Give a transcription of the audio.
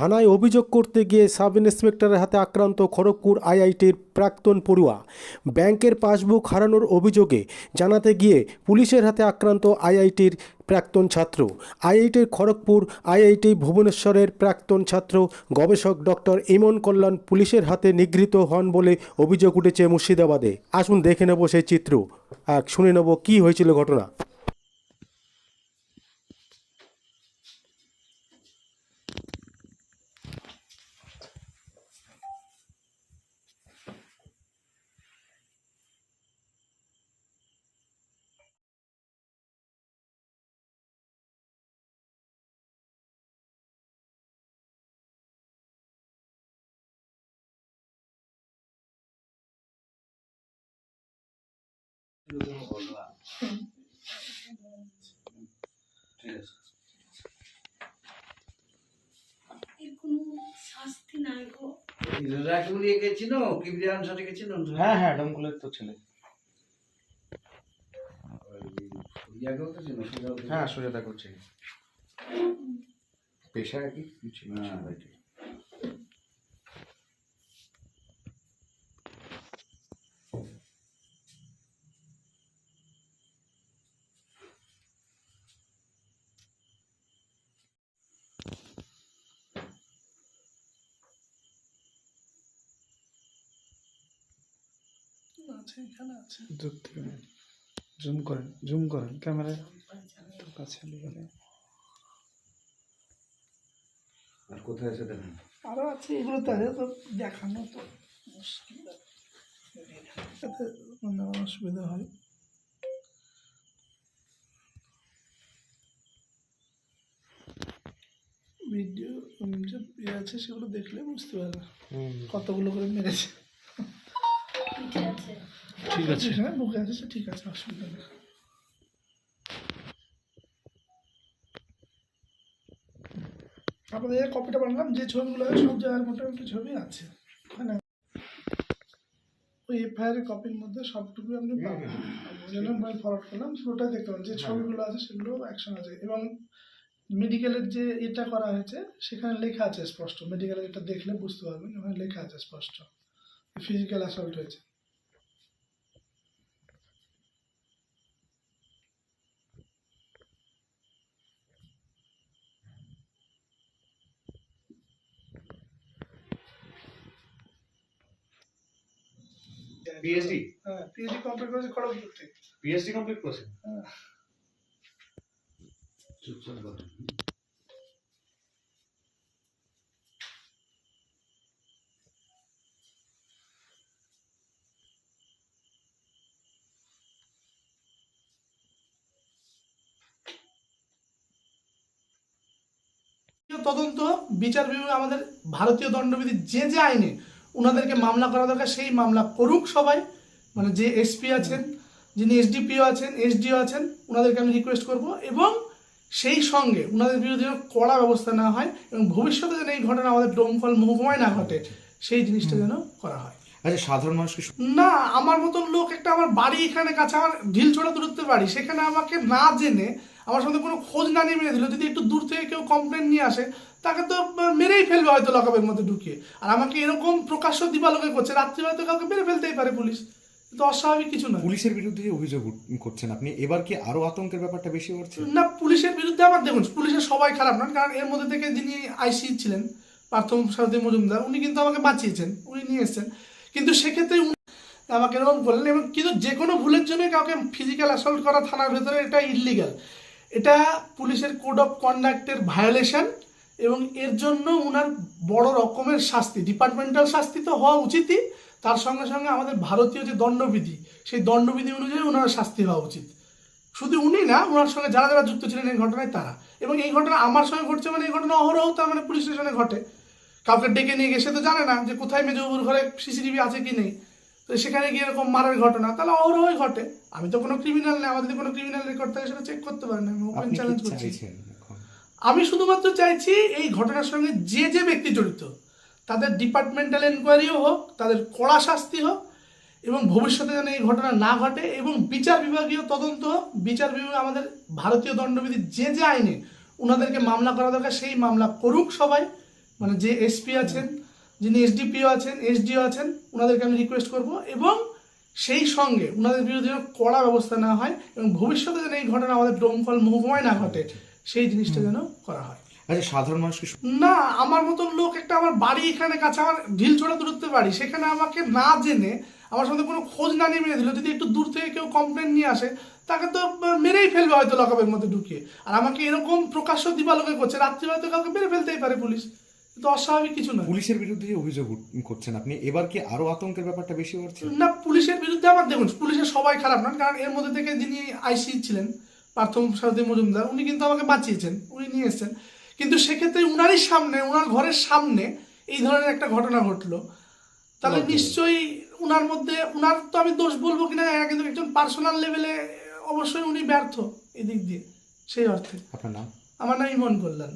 থানায় অভিযোগ করতে গিয়ে সাব ইন্সপেক্টরের হাতে আক্রান্ত খড়গপুর আইআইটির প্রাক্তন পড়ুয়া। ব্যাংকের পাসবুক হারানোর অভিযোগে জানাতে গিয়ে পুলিশের হাতে আক্রান্ত আইআইটির প্রাক্তন ছাত্র। আইআইটির খড়গপুর আইআইটি ভুবনেশ্বরের প্রাক্তন ছাত্র, গবেষক ডক্টর ইমন কল্যাণ পুলিশের হাতে নিগৃহীত হন বলে অভিযোগ উঠেছে মুর্শিদাবাদে। আসুন দেখে নেব সেই চিত্র। আর শুনে নেব কী হয়েছিল ঘটনা ঠিক আছে এর কোনো শাস্তি নাই গো রাকিবুল ইয়ে গেছিল কিবরিয়ান হ্যাঁ হ্যাঁ ডমকুলের তো ছেলে। হ্যাঁ সুজাতা করছে পেশা কি? ছিল হ্যাঁ আছে এখানে আছে। দূর থেকে জুম করেন জুম করেন ক্যামেরায়। কাছে নিয়ে আর কোথায় আছে দেখেন? আরও আছে এগুলো তো দেখানো তো মুশকিল। মানে অসুবিধা হয়। ভিডিও যে ইয়ে আছে সেগুলো দেখলে বুঝতে পারবে। কতগুলো করে মেরেছে। ঠিক আছে। বুকে আছে ঠিক আছে অসুবিধা নেই। আপনাদের কপিটা বানালাম যে ছবিগুলো আছে সব জায়গার মোটামুটি ছবি আছে। ওই কপির মধ্যে সবটুকু আপনি পাবেন। ফরওয়ার্ড করলাম পুরোটাই দেখতে পাবেন যে ছবিগুলো আছে সেগুলো অ্যাকশন আছে। এবং মেডিকেলের যে এটা করা হয়েছে সেখানে লেখা আছে স্পষ্ট। মেডিকেলের এটা দেখলে বুঝতে পারবেন ওখানে লেখা আছে স্পষ্ট। ফিজিক্যাল অ্যাসল্ট হয়েছে। পিএইচডি হ্যাঁ পিএইচডি কমপ্লিট করেছে খড়গপুর থেকে পিএইচডি কমপ্লিট করেছেন? হ্যাঁ। চুপচাপ তদন্ত বিচার বিভাগ আমাদের ভারতীয় দণ্ডবিধি যে যে আইনে ওনাদেরকে মামলা করা দরকার সেই মামলা করুক সবাই। মানে যে এসপি আছেন যিনি এসডিপিও আছেন এসডিও আছেন ওনাদেরকে আমি রিকোয়েস্ট করব এবং সেই সঙ্গে ওনাদের বিরুদ্ধে যেন কড়া ব্যবস্থা না হয় এবং ভবিষ্যতে যেন এই ঘটনা আমাদের ডোমকল মহকুমায় না ঘটে সেই জিনিসটা যেন করা হয়। আচ্ছা সাধারণ মানুষকে না আমার মতন লোক একটা আমার বাড়ি এখানে কাছে আমার ঢিল ছোড়া দূরত্বে বাড়ি সেখানে আমাকে না জেনে আমার সঙ্গে কোনো খোঁজ না নিয়ে মেরে দিল। যদি একটু দূর থেকে কেউ কমপ্লেন নিয়ে আসে তাকে তো মেরেই ফেলবে হয়তো লকআপের মধ্যে ঢুকিয়ে। আর আমাকে এরকম প্রকাশ্য দিবালোকে করছে রাত্রি হয়তো কাউকে মেরে ফেলতেই পারে পুলিশ। তো অস্বাভাবিক কিছু না। পুলিশের বিরুদ্ধে যে অভিযোগ করছেন আপনি এবার কি আরও আতঙ্কের ব্যাপারটা বেশি বাড়ছে না পুলিশের বিরুদ্ধে আবার দেখুন পুলিশের সবাই খারাপ নয় কারণ এর মধ্যে থেকে যিনি আইসি ছিলেন পার্থ সারথী মজুমদার উনি কিন্তু আমাকে বাঁচিয়েছেন উনি নিয়ে এসেছেন। কিন্তু সেক্ষেত্রে উনি আমাকে এরকম করলেন এবং কিন্তু যে কোনো ভুলের জন্য কাউকে ফিজিক্যাল অ্যাসল্ট করা থানার ভেতরে এটা ইলিগাল এটা পুলিশের কোড অফ কন্ডাক্টের ভায়োলেশন এবং এর জন্য ওনার বড় রকমের শাস্তি, ডিপার্টমেন্টাল শাস্তি তো হওয়া উচিতই, তার সঙ্গে সঙ্গে আমাদের ভারতীয় যে দণ্ডবিধি, সেই দণ্ডবিধি অনুযায়ী ওনার শাস্তি হওয়া উচিত। শুধু উনি না ওনার সঙ্গে যারা যারা যুক্ত ছিলেন এই ঘটনায় তারা। এবং এই ঘটনা আমার সঙ্গে ঘটছে মানে এই ঘটনা অহরহ তার মানে পুলিশ স্টেশনে ঘটে। কাউকে ডেকে নিয়ে সে তো জানে না যে কোথায় মেজবাবুর ঘরে সিসিটিভি আছে কি নেই। তো সেখানে গিয়ে এরকম মারার ঘটনা তাহলে অহরহই ঘটে। আমি তো কোনো ক্রিমিনাল নেই আমাদের কোনো ক্রিমিনাল রেকর্ড থাকে সেটা চেক করতে পারেন আমি ওপেন চ্যালেঞ্জ করছি। আমি শুধুমাত্র চাইছি এই ঘটনার সঙ্গে যে যে ব্যক্তি জড়িত তাদের ডিপার্টমেন্টাল এনকোয়ারিও হোক তাদের কড়া শাস্তি হোক এবং ভবিষ্যতে যেন এই ঘটনা না ঘটে এবং বিচার বিভাগীয় তদন্ত হোক বিচার বিভাগ আমাদের ভারতীয় দণ্ডবিধি যে যে আইনে ওনাদেরকে মামলা করা দরকার সেই মামলা করুক সবাই। মানে যে এসপি আছেন যিনি এসডিপিও আছেন এসডিও আছেন ওনাদেরকে আমি রিকোয়েস্ট করব এবং সেই সঙ্গে ওনাদের বিরুদ্ধে যেন কড়া ব্যবস্থা নেওয়া হয় এবং ভবিষ্যতে যেন এই ঘটনা আমাদের ডোমফল মহকুমায় না ঘটে সেই জিনিসটা যেন করা হয়। আচ্ছা সাধারণ মানুষকে না আমার মতন লোক একটা আমার বাড়ি এখানে কাছে আমার ঢিল ছোড়া দূরত্বে বাড়ি সেখানে আমাকে না জেনে আমার সাথে কোনো খোঁজ না নিয়ে মেরে দিল যদি একটু দূর থেকে কেউ কমপ্লেন নিয়ে আসে তাকে তো মেরেই ফেলবে হয়তো লকআপের মধ্যে ঢুকিয়ে। আর আমাকে এরকম প্রকাশ্য দিবালোকে করছে রাত্রি হয়তো কাউকে মেরে ফেলতেই পারে পুলিশ। তো অস্বাভাবিক কিছু নয়। পুলিশের বিরুদ্ধে যে অভিযোগ করছেন আপনি এবার কি আরও আতঙ্কের ব্যাপারটা বেশি বাড়ছে? না পুলিশের বিরুদ্ধে আমার দেখুন পুলিশের সবাই খারাপ নন কারণ এর মধ্যে থেকে যিনি আইসি ছিলেন পার্থ সারথী মজুমদার উনি কিন্তু আমাকে বাঁচিয়েছেন উনি নিয়ে এসেছেন। কিন্তু সেক্ষেত্রে উনারই সামনে উনার ঘরের সামনে এই ধরনের একটা ঘটনা ঘটলো। তাহলে নিশ্চয়ই উনার মধ্যে উনার তো আমি দোষ বলব কিনা জানি না, কিন্তু একজন পার্সোনাল লেভেলে অবশ্যই উনি ব্যর্থ এদিক দিয়ে সেই অর্থে। আপনার নাম? আমার নাম ইমন কল্যাণ।